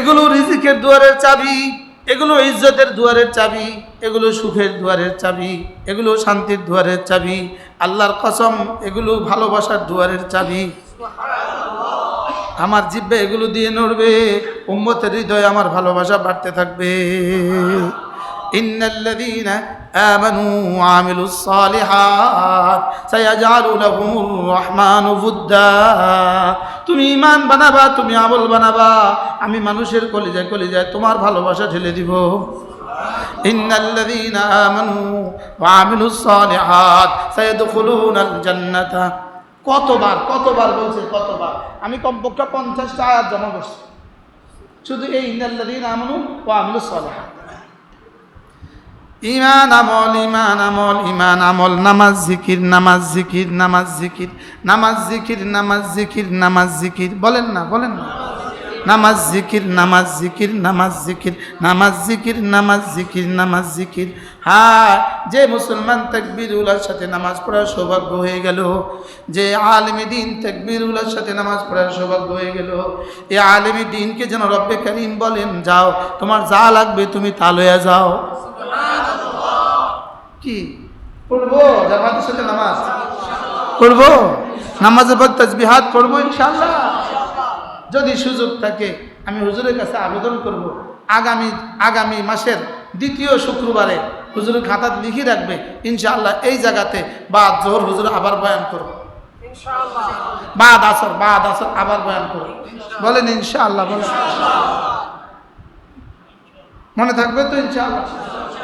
এগুলো রিজিকের দুয়ারের চাবি, এগুলো ইজ্জতের দুয়ারের চাবি, এগুলো সুখের দুয়ারের চাবি, এগুলো শান্তির দুয়ারের চাবি, আল্লাহর কসম, এগুলো ভালোবাসার দুয়ারের চাবি। আমার জিব্বে এগুলো দিয়ে নড়বে, উম্মতের হৃদয়ে আমার ভালোবাসা বাড়তে থাকবে। ইন্নাল্লাযীনা আমানু ওয়া আমিলুস সালিহাত সায়াজআলু লাহুমুর রহমানু বুদ্দা। তুমি ঈমান বানাবা, তুমি আমল বানাবা, আমি মানুষের কলিজায় কলিজায় তোমার ভালোবাসা ঢেলে দিব। ইন্নাল্লাযীনা আমানু ওয়া আমিলুস সালিহাত সায়াদখুলুনাল জান্নাতা। কতবার কতবার বলছে, কতবার? আমি কমপক্ষে পঞ্চাশটা আয়াত জমা করছি। শুধু এই ইন্দাল্লাদিন আমনু ও আমলু সলাহ ইমান আমল ইমান আমল ইমান আমল নামাজ জিকির নামাজ জিকির নামাজ জিকির নামাজ জিকির নামাজ জিকির নামাজ জিকির বলেন না বলেন না নামাজ জিকির নামাজ জিকির নামাজ জিকির নামাজ জিকির নামাজ জিকির নামাজ জিকির হ্যাঁ যে মুসলমান উলার সাথে নামাজ পড়ার সৌভাগ্য হয়ে গেল যে আলমী দিন উলার সাথে নামাজ পড়ার সৌভাগ্য হয়ে গেল এ আলমী দিনকে যেন রব্বে করিম বলেন যাও তোমার যা লাগবে তুমি তা লইয়া যাও কি? পড়ব জামাতের সাথে নামাজ। পড়ব? নামাজের পর তসবিহাত পড়ব ইনশাল্লাহ যদি সুযোগ থাকে আমি হুজুরের কাছে আবেদন করব। আগামী আগামী মাসের দ্বিতীয় শুক্রবারে হুজুরের খাতাত লিখে রাখবে ইনশাআল্লাহ এই জায়গাতে বা জোহর হুজুর আবার বয়ান করব। বাদ আসর বাদ আসর আবার বয়ান করব। বলেন ইনশাআল্লাহ বলেন। মনে থাকবে তো ইনশাআল্লাহ?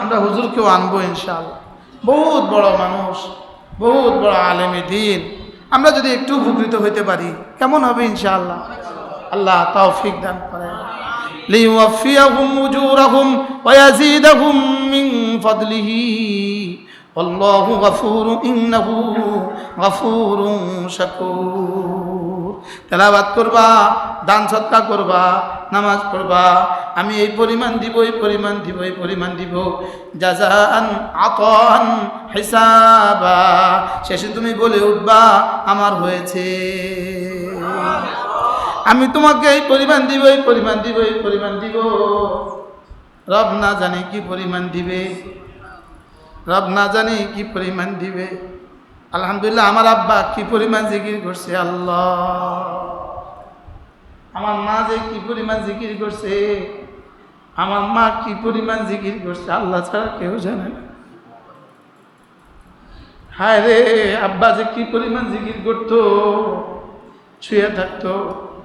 আমরা হুজুরকেও আনব ইনশাআল্লাহ। বহুত বড় মানুষ, বহুত বড় আলেমে দিন। আমরা যদি একটু উপকৃত হইতে পারি, কেমন হবে ইনশাআল্লাহ? আল্লাহ তৌফিক দান করে লিওয়াফিয়াহুম উজুরাহুম ওয়া ইয়াজিদাহুম মিন ফাদলিহি। অল্লাহু গফুর, ইন্নাহু গফুর শাকুর। তেলাবাদ করবা, দান সৎকা করবা, নামাজ পড়বা, আমি এই পরিমাণ দিব, এই পরিমাণ দিব, এই পরিমাণ দিব। জাজান আতন হিসাবা। শেষে তুমি বলে উঠবা, আমার হয়েছে। আমি তোমাকে এই পরিমাণ দিব, এই পরিমাণ দিব, এই পরিমাণ দিব। রব না জানে কি পরিমাণ দিবে। রব না জানে কি পরিমাণ দিবে। আলহামদুলিল্লাহ আমার আব্বা কি পরিমাণ জিকির করছে, আল্লাহ। আমার মা যে কি পরিমাণ জিকির করছে, আমার মা কি পরিমাণ জিকির করছে, আল্লাহ ছাড়া কেউ জানে না। হায় রে, আব্বা যে কি পরিমাণ জিকির করতো, শুয়ে থাকতো,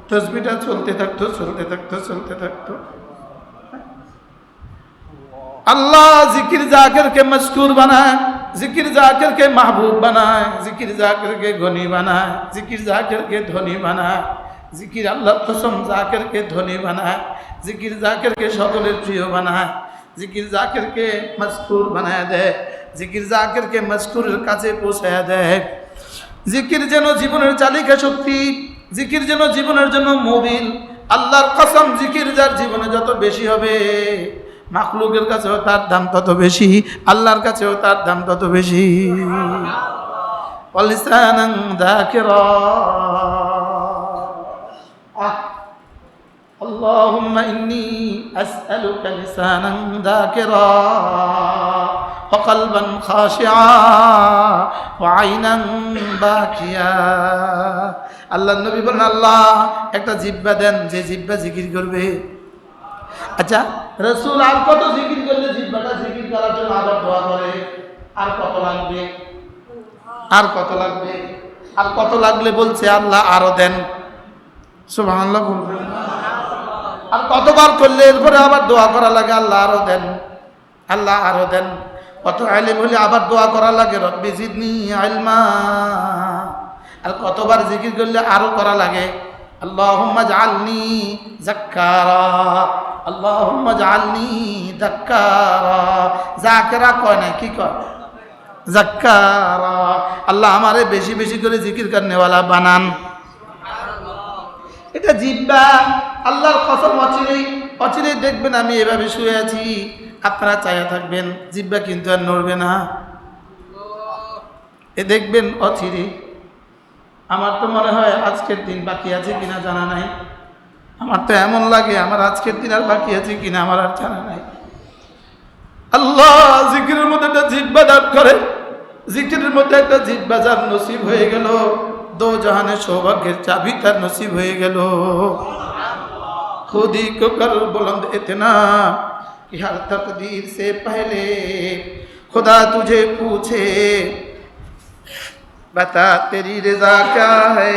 তসবিটা চলতে থাকতো চলতে থাকতো চলতে থাকতো। আল্লাহ! জিকির জাকিরকে মশকুর বানায়, জিকির জাকিরকে মাহবুব বানায়, জিকির জাকিরকে গনি বানায়, জিকির জাকিরকে ধনী বানায়, জিকির আল্লাহ কসম জাকিরকে ধনী বানায়, জিকির জাকিরকে সকলের প্রিয় বানায়, জিকির জাকিরকে মশকুর বানায় দেয়, জিকির জাকিরকে মশকুরের কাছে পৌঁছায় দেয়। জিকির যেন জীবনের চালিকা শক্তি, জিকির যেন জীবনের জন্য মোবিল, আল্লাহর কসম জিকির যার জীবনে যত বেশি হবে। মাখলুকের কাছেও তার দাম তত বেশি আল্লাহর কাছেও তার দাম তত বেশি ولسانا ذاكرا آه. اللهم إني أسألك لسانا ذاكرا وقلبا خاشعا وعينا باكيا আল্লাহ নবী বলেন আল্লাহ একটা জিব্বা দেন যে জিব্বা জিকির করবে আচ্ছা রসুল আর কত জিকির করলে জিব্বাটা জিকির করার জন্য আবার দোয়া করে? আর কত লাগবে? আর কত লাগবে? আর কত লাগলে বলছে আল্লাহ আরও দেন। বলবেন আর কতবার করলে এরপরে আবার দোয়া করা লাগে, আল্লাহ আরও দেন। আল্লাহ আরও দেন। কত আইলে বলে আবার দোয়া করা লাগে, রব্বি জিদনি আলমা আর কতবার জিকির করলে আরও করা লাগে, আল্লাহুম্মা জাআলনি যাক্কারা। আল্লাহুম্মা কয় কি কয়? আল্লাহ আমারে বেশি বেশি করে জিকির বানান। এটা জিব্বা। আল্লাহর দেখবেন আমি এভাবে শুয়ে আছি। আপনারা চায়া থাকবেন, জিব্বা কিন্তু আর নড়বে না। এ দেখবেন অচিরে আমার তো মনে হয় আজকের দিন বাকি আছে কিনা জানা নাই। আমার তো এমন লাগে আমার আজকের দিন আর বাকি আছে কিনা আমার আর জানা নাই আল্লাহ জিকিরের মধ্যে একটা জিব্বা দান করে জিকিরের মধ্যে একটা জিব্বা যার নসিব হয়ে গেল দো জাহানের সৌভাগ্যের চাবি তার নসিব হয়ে গেল खुदी को कर बुलंद इतना कि हर तकदीर से पहले खुदा तुझे पूछे बता तेरी রেজা क्या है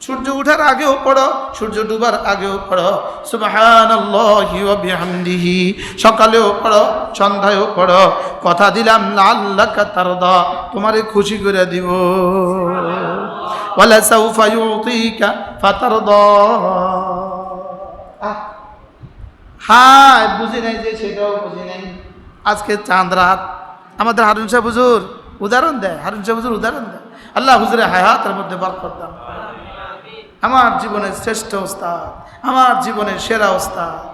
সূর্য ওঠার আগেও পড়ো সূর্য ডুবার আগেও পড়ো। বিহামদিহি সকালেও পড়ো সন্ধ্যায়ও পড়ো। কথা দিলাম লাআল্লাকা তারদা তোমারে খুশি করে দিব। ওয়ালা সাউফা ইউতিকা ফাতারদা। আহ, হায় বুঝি নাই যে সেটাও বুঝি নাই। আজকে চাঁদ রাত। আমাদের হারুন সাহেব হুজুর উদাহরণ দেয় হারুন সাহেব হুজুর উদাহরণ দেয়। আল্লাহ হুজুরের হায়াতের মধ্যে বরকত করেন। আমার জীবনের শ্রেষ্ঠ ওস্তাদ, আমার জীবনের সেরা ওস্তাদ।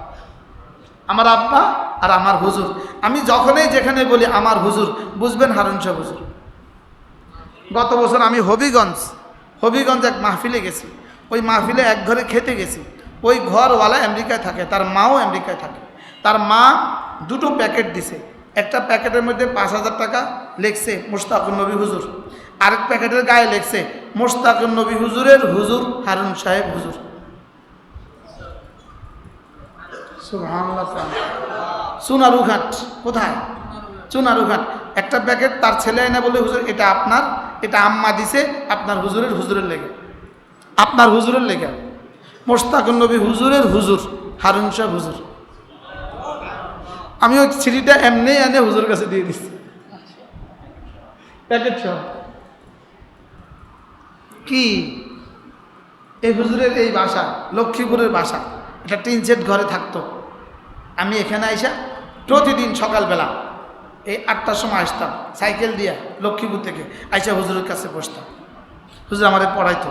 আমার আব্বা আর আমার হুজুর। আমি যখনই যেখানে বলি আমার হুজুর, বুঝবেন হারুন সাহেব হুজুর। গত বছর আমি হবিগঞ্জ হবিগঞ্জ এক মাহফিলে গেছি। ওই মাহফিলে এক ঘরে খেতে গেছি। ওই ঘরওয়ালা আমেরিকায় থাকে, তার মাও আমেরিকায় থাকে। তার মা দুটো প্যাকেট দিছে। একটা প্যাকেটের মধ্যে পাঁচ হাজার টাকা লেখছে মোস্তাকুর নবী হুজুর। আরেক প্যাকেটের গায়ে লেখছে মোস্তাকুর নবী হুজুরের হুজুর, হারুন সাহেব হুজুর। চুনারুঘাট, কোথায়? চুনারুঘাট। একটা প্যাকেট তার ছেলে এনে বলে হুজুর, এটা আপনার, এটা আম্মা দিছে, আপনার হুজুরের হুজুরের লেগে। আপনার হুজুরের লেগে। মোস্তাকুর নবী হুজুরের হুজুর, হারুন সাহেব হুজুর। আমি ওই সিঁড়িটা এমনি এনে হুজুর কাছে দিয়ে দিচ্ছি প্যাকেট সহ কি? এই হুজুরের এই বাসা, লক্ষ্মীপুরের বাসা। একটা টিন সেট ঘরে থাকতো। আমি এখানে আইসা প্রতিদিন সকালবেলা এই আটটার সময় আসতাম, সাইকেল দিয়া লক্ষ্মীপুর থেকে আইসা হুজুরের কাছে বসতাম। হুজুর আমাদের পড়াইতো।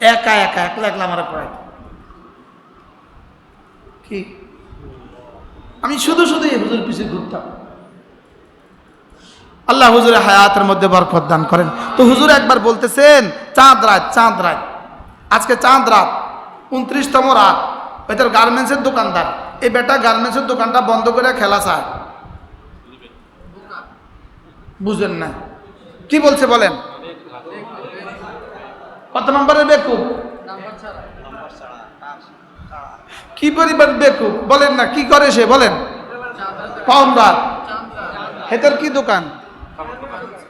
একা একা, একলা একলা আমাদের পড়াইতো। কি? আমি শুধু শুধু এই হুজুর পিছিয়ে ঘুরতাম। আল্লাহ হুজুরের হায়াতের মধ্যে বরকত দান করেন। তো হুজুর একবার বলতেছেন, চাঁদ রাত চাঁদ রাত। আজকে চাঁদ রাত, উনত্রিশতম রাত। ওইটার গার্মেন্টসের দোকানদার। এই বেটা গার্মেন্টসের দোকানটা বন্ধ করে খেলা চায়। বুঝেন না। কি বলছে বলেন? কত নম্বরের বেকুব? কি পরিমাণ বেকুব? বলেন না, কি করে সে? বলেন। কম রাত। হেতার কি দোকান?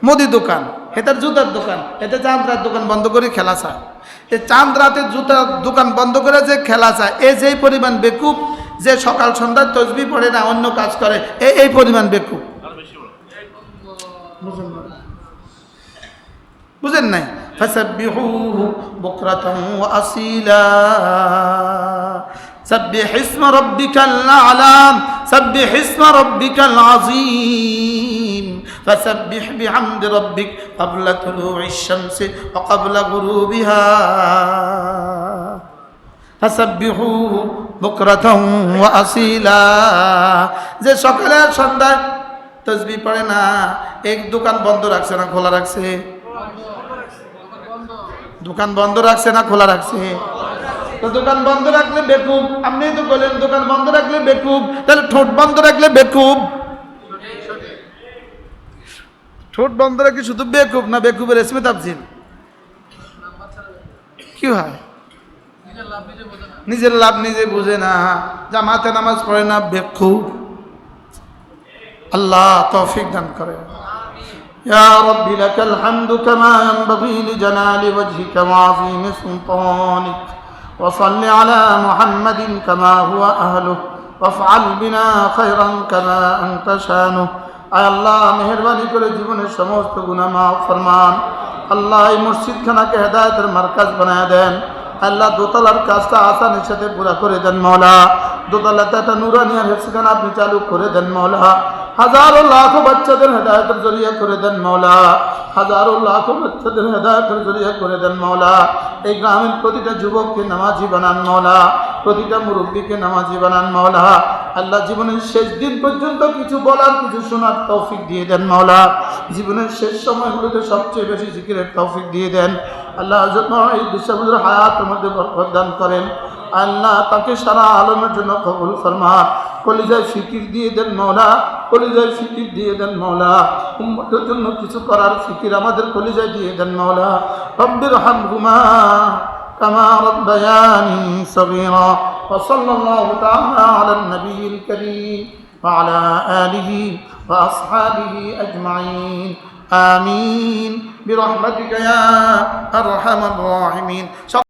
মুদি দোকান হেতার জুতার দোকান হেতে চাঁদ রাত দোকান বন্ধ করে খেলা চায় এই চাঁদ রাতে জুতার দোকান বন্ধ করে যে খেলা চায় এ যেই পরিমাণ বেকুব যে সকাল সন্ধ্যায় তসবি পড়ে না অন্য কাজ করে এ এই পরিমাণ বেকুব বুঝেন নাই فسبحوه بكرة وأصيلا سبح اسم ربك الأعلى سبح اسم ربك العظيم فسبح بحمد ربك قبل طلوع الشمس وقبل غروبها فسبحوه بكرة وأصيلا যে সকালে আর সন্ধ্যায় তসবি পড়ে না এক দোকান বন্ধ রাখছে না খোলা রাখছে দোকান বন্ধ রাখছে না খোলা রাখছে তো দোকান বন্ধ রাখলে বেকুব আপনি তো বললেন দোকান বন্ধ রাখলে বেকুব তাহলে ঠোঁট বন্ধ রাখলে বেকুব ঠোঁট বন্ধ রাখলে শুধু বেকুব না বেকুবের এসমে তাবজিল কি হয় নিজের লাভ নিজে বুঝে না জামাতে নামাজ পড়ে না বেকুব আল্লাহ তৌফিক দান করে يا رب لك الحمد كما ينبغي لجلال وجهك وعظيم سلطانك وصل على محمد كما هو أهله وافعل بنا خيرا كما أنت شانه আয় আল্লাহ মেহরবানি করে জীবনের সমস্ত গুণা মাফ ফরমান। আল্লাহ এই মসজিদ খানাকে হেদায়তের মার্কাজ বানায় দেন। আল্লাহ দোতলার কাজটা আসানের সাথে পুরা করে দেন মৌলা দোতলাতে একটা নুরানিয়ার হেফসিখানা আপনি চালু করে দেন মৌলা হাজারো লাখো বাচ্চাদের হেদায়তের জরিয়া করে দেন মৌলা হাজারো লাখো বাচ্চাদের হেদায়তের জরিয়া করে দেন মৌলা এই গ্রামের প্রতিটা যুবককে নামাজি বানান মৌলা প্রতিটা মুরব্বীকে নামাজি বানান মৌলা আল্লাহ জীবনের শেষ দিন পর্যন্ত কিছু বলার, কিছু শোনার তৌফিক দিয়ে দেন মাওলা। জীবনের শেষ সময়গুলোতে সবচেয়ে বেশি জিকিরের তৌফিক দিয়ে দেন। আল্লাহ হজরত এই বিশ্বাবুদের হায়াতের মধ্যে বরফত দান করেন। আল্লাহ তাকে সারা আলমের জন্য কবুল ফরমা। কলিজায় ফিকির দিয়ে দেন মৌলা কলিজায় ফিকির দিয়ে দেন মৌলা উম্মতের জন্য কিছু করার ফিকির আমাদের কলিজায় দিয়ে দেন মৌলা রব্দির হাত ঘুমা কামা রব্বায়ানি সবিরা وصلى الله تعالى على النبي الكريم وعلى آله وأصحابه أجمعين. آمين. برحمتك يا أرحم الراحمين.